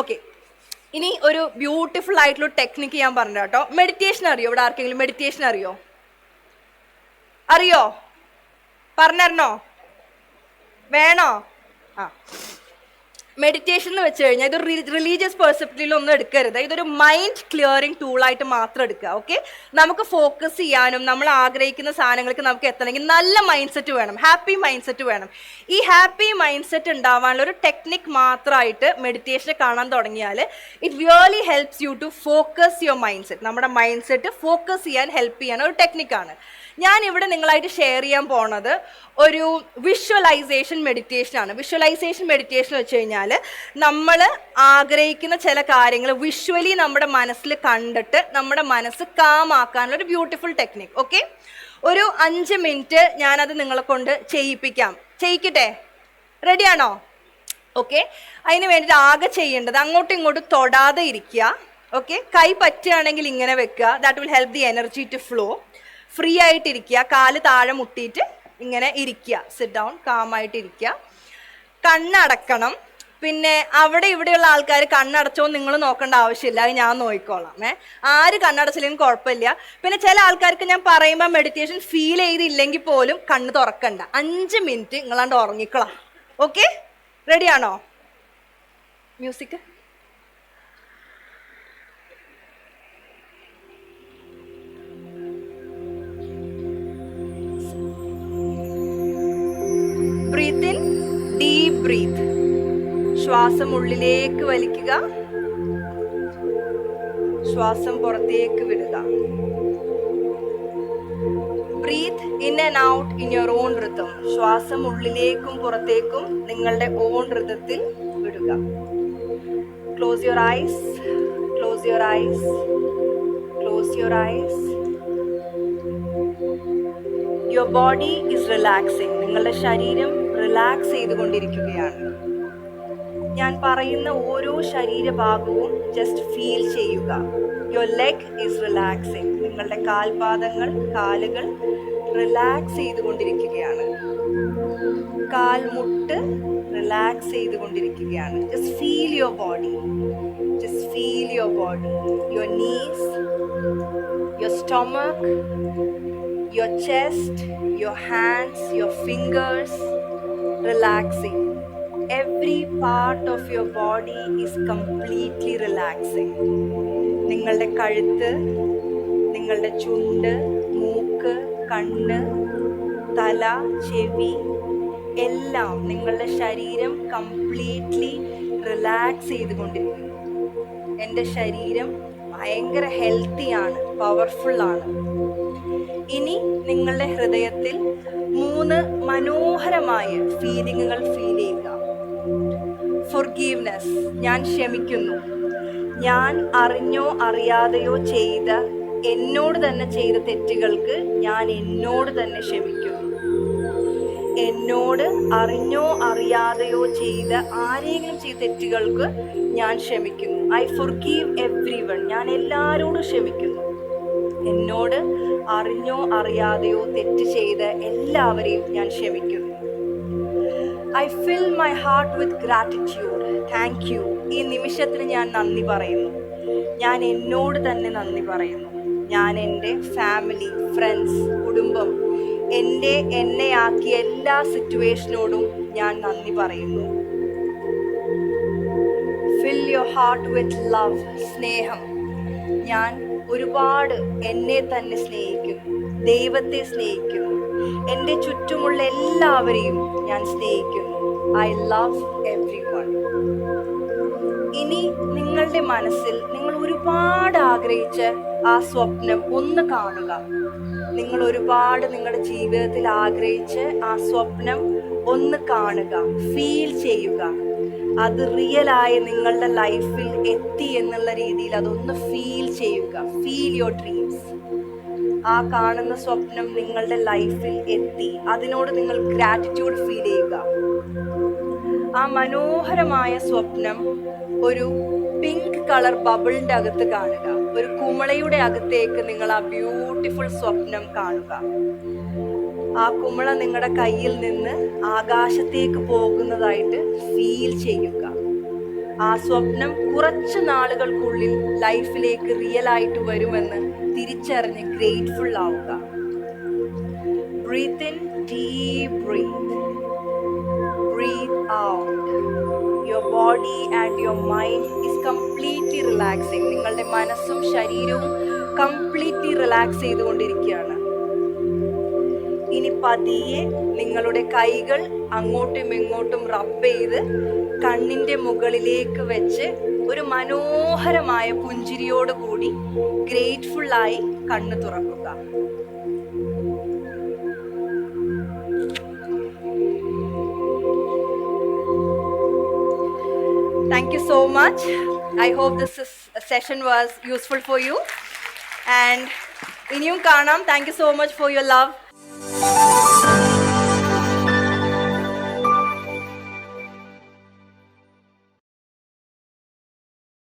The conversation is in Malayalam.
ഓക്കെ ഇനി ഒരു ബ്യൂട്ടിഫുൾ ആയിട്ടുള്ള ടെക്നിക്ക് ഞാൻ പറഞ്ഞു കേട്ടോ. മെഡിറ്റേഷൻ അറിയോ? ഇവിടെ ആർക്കെങ്കിലും മെഡിറ്റേഷൻ അറിയോ? അറിയോ? പറഞ്ഞരണോ വേണോ? ആ. മെഡിറ്റേഷൻ എന്ന് വെച്ച് കഴിഞ്ഞാൽ ഇതൊരു റിലീജിയസ് പെർസെപ്റ്റീവിലൊന്നും എടുക്കരുത്. ഇതൊരു മൈൻഡ് ക്ലിയറിംഗ് ടൂളായിട്ട് മാത്രം എടുക്കുക ഓക്കെ നമുക്ക് ഫോക്കസ് ചെയ്യാനും നമ്മൾ ആഗ്രഹിക്കുന്ന സാധനങ്ങൾക്ക് നമുക്ക് എത്തണമെങ്കിൽ നല്ല മൈൻഡ് സെറ്റ് വേണം ഹാപ്പി മൈൻഡ് സെറ്റ് വേണം. ഈ ഹാപ്പി മൈൻഡ് സെറ്റ് ഉണ്ടാവാനുള്ള ഒരു ടെക്നിക് മാത്രമായിട്ട് മെഡിറ്റേഷൻ കാണാൻ തുടങ്ങിയാൽ it really helps you to focus your mind set നമ്മുടെ മൈൻഡ് സെറ്റ് ഫോക്കസ് ചെയ്യാൻ ഹെൽപ്പ് ചെയ്യാൻ ഒരു ടെക്നിക്കാണ് ഞാൻ ഇവിടെ നിങ്ങളായിട്ട് ഷെയർ ചെയ്യാൻ പോണത് ഒരു വിഷ്വലൈസേഷൻ മെഡിറ്റേഷൻ ആണ്. വിഷ്വലൈസേഷൻ മെഡിറ്റേഷൻ വെച്ച് കഴിഞ്ഞാൽ നമ്മൾ ആഗ്രഹിക്കുന്ന ചില കാര്യങ്ങൾ വിഷ്വലി നമ്മുടെ മനസ്സിൽ കണ്ടിട്ട് നമ്മുടെ മനസ്സ് കാമാക്കാനുള്ള ഒരു ബ്യൂട്ടിഫുൾ ടെക്നിക് ഓക്കെ ഒരു അഞ്ച് മിനിറ്റ് ഞാനത് നിങ്ങളെ കൊണ്ട് ചെയ്യിപ്പിക്കാം. ചെയ്യിക്കട്ടെ? റെഡിയാണോ ഓക്കെ അതിന് വേണ്ടിയിട്ട് ആകെ ചെയ്യേണ്ടത് അങ്ങോട്ടും ഇങ്ങോട്ടും തൊടാതെ ഇരിക്കുക ഓക്കെ കൈ പറ്റുകയാണെങ്കിൽ ഇങ്ങനെ വെക്കുക. That will help the energy to flow free ആയിട്ടിരിക്കുക കാൽ താഴെ മുട്ടിയിട്ട് ഇങ്ങനെ ഇരിക്കുക. സിറ്റ് ഡൗൺ കാമായിട്ട് ഇരിക്കുക. കണ്ണടക്കണം. പിന്നെ അവിടെ ഇവിടെയുള്ള ആൾക്കാർ കണ്ണടച്ചോ നിങ്ങൾ നോക്കേണ്ട ആവശ്യമില്ല അത് ഞാൻ നോക്കിക്കോളാം ഏ. ആര് കണ്ണടച്ചില്ലെങ്കിൽ കുഴപ്പമില്ല. പിന്നെ ചില ആൾക്കാർക്ക് ഞാൻ പറയുമ്പോൾ മെഡിറ്റേഷൻ ഫീൽ ചെയ്തില്ലെങ്കിൽ പോലും കണ്ണ് തുറക്കണ്ട. അഞ്ച് മിനിറ്റ് നിങ്ങളാണ്ട് ഉറങ്ങിക്കളാം. ഓക്കെ റെഡിയാണോ music breathe in deep breath ശ്വാസം ഉള്ളിലേക്ക് വലിക്കുക. ശ്വാസം പുറത്തേക്ക് വിടുക. Breathe in and out in your own rhythm ശ്വാസം ഉള്ളിലേക്കും പുറത്തേക്കും നിങ്ങളുടെ ഓൺ ഋതത്തിൽ വിടുക. Close your eyes close your eyes close your eyes your body is relaxing നിങ്ങളുടെ ശരീരം റിലാക്സ് ചെയ്തുകൊണ്ടിരിക്കുകയാണ്. ഞാൻ പറയുന്ന ഓരോ ശരീരഭാഗവും ജസ്റ്റ് ഫീൽ ചെയ്യുക. യുവർ ലെഗ് ഇസ് റിലാക്സിങ് നിങ്ങളുടെ കാൽപാദങ്ങൾ കാലുകൾ റിലാക്സ് ചെയ്തുകൊണ്ടിരിക്കുകയാണ്. കാൽമുട്ട് റിലാക്സ് ചെയ്തുകൊണ്ടിരിക്കുകയാണ്. Just feel your body just feel your body your knees your stomach your chest your hands your fingers relaxing. Every part of your body is completely relaxing നിങ്ങളുടെ കഴുത്ത് നിങ്ങളുടെ ചുണ്ട് മൂക്ക് കണ്ണ് തല ചെവി എല്ലാം നിങ്ങളുടെ ശരീരം കംപ്ലീറ്റ്ലി റിലാക്സ് ചെയ്തുകൊണ്ടിരിക്കുന്നു. എന്റെ ശരീരം ഭയങ്കര ഹെൽത്തിയാണ് പവർഫുള്ളാണ് ഇനി നിങ്ങളുടെ ഹൃദയത്തിൽ മൂന്ന് മനോഹരമായ ഫീലിങ്ങുകൾ ഫീൽ ചെയ്യുക. ഫൊർഗീവ്നെസ് ഞാൻ ക്ഷമിക്കുന്നു. ഞാൻ അറിഞ്ഞോ അറിയാതെയോ ചെയ്ത എന്നോട് തന്നെ ചെയ്ത തെറ്റുകൾക്ക് ഞാൻ എന്നോട് തന്നെ ക്ഷമിക്കുന്നു. എന്നോട് അറിഞ്ഞോ അറിയാതെയോ ചെയ്ത ആരെങ്കിലും ചെയ്ത തെറ്റുകൾക്ക് ഞാൻ ക്ഷമിക്കുന്നു. ഐ ഫൊർഗീവ് എവ്രി വൺ ഞാൻ എല്ലാവരോടും ക്ഷമിക്കുന്നു. എന്നോട് അറിഞ്ഞോ അറിയാതെയോ തെറ്റ് ചെയ്ത എല്ലാവരെയും ഞാൻ ക്ഷമിക്കുന്നു. I fill my heart with gratitude thank you ഈ നിമിഷത്തിന് ഞാൻ നന്ദി പറയുന്നു. ഞാൻ എന്നോട് തന്നെ നന്ദി പറയുന്നു. ഞാൻ എന്റെ ഫാമിലി ഫ്രണ്ട്സ് കുടുംബം എന്റെ എന്നെ ആക്കിയ എല്ലാ സിറ്റുവേഷനോടും ഞാൻ നന്ദി പറയുന്നു. Fill your heart with love സ്നേഹം. ഞാൻ ഒരുപാട് എന്നെ തന്നെ സ്നേഹിക്കുന്നു ദൈവത്തെ സ്നേഹിക്കുന്നു എന്റെ ചുറ്റുമുള്ള എല്ലാവരെയും ഞാൻ സ്നേഹിക്കുന്നു. ഐ ലവ് എവ്രി വൺ ഇനി നിങ്ങളുടെ മനസ്സിൽ നിങ്ങൾ ഒരുപാട് ആഗ്രഹിച്ച് ആ സ്വപ്നം ഒന്ന് കാണുക. നിങ്ങൾ ഒരുപാട് നിങ്ങളുടെ ജീവിതത്തിൽ ആഗ്രഹിച്ച് ആ സ്വപ്നം ഒന്ന് കാണുക. ഫീൽ ചെയ്യുക. അത് റിയലായി നിങ്ങളുടെ ലൈഫിൽ എത്തി എന്നുള്ള രീതിയിൽ അതൊന്ന് ഫീൽ ചെയ്യുക. ഫീൽ യുവർ ഡ്രീംസ് ആ കാണുന്ന സ്വപ്നം നിങ്ങളുടെ ലൈഫിൽ എത്തി. അതിനോട് നിങ്ങൾ ഗ്രാറ്റിറ്റ്യൂഡ് ഫീൽ ചെയ്യുക. ആ മനോഹരമായ സ്വപ്നം ഒരു പിങ്ക് കളർ ബബിളിന്റെ അകത്ത് കാണുക. ഒരു കുമളയുടെ അകത്തേക്ക് നിങ്ങൾ ആ ബ്യൂട്ടിഫുൾ സ്വപ്നം കാണുക. ആ കുമള നിങ്ങളുടെ കയ്യിൽ നിന്ന് ആകാശത്തേക്ക് പോകുന്നതായിട്ട് ഫീൽ ചെയ്യുക. ആ സ്വപ്നം കുറച്ച് നാളുകൾക്കുള്ളിൽ ലൈഫിലേക്ക് റിയൽ ആയിട്ട് വരുമെന്ന് തിരിച്ചറിഞ്ഞ് ഗ്രേറ്റ്ഫുൾ ആവുക. Breathe in deep breath breathe out your body and your mind is completely relaxing നിങ്ങളുടെ മനസ്സും ശരീരവും കംപ്ലീറ്റ്ലി റിലാക്സ് ചെയ്തുകൊണ്ടിരിക്കുകയാണ്. ഇനി പതിയെ നിങ്ങളുടെ കൈകൾ അങ്ങോട്ടും ഇങ്ങോട്ടും റബ്ബ് ചെയ്ത് കണ്ണിന്റെ മുകളിലേക്ക് വെച്ച് ഒരു മനോഹരമായ പുഞ്ചിരിയോടുകൂടി ഗ്രേറ്റ്ഫുൾ ആയി കണ്ണു തുറക്കുക Thank you so much. I hope this is, session was useful for you. And ഇനിയും കാണാം thank you so much for your love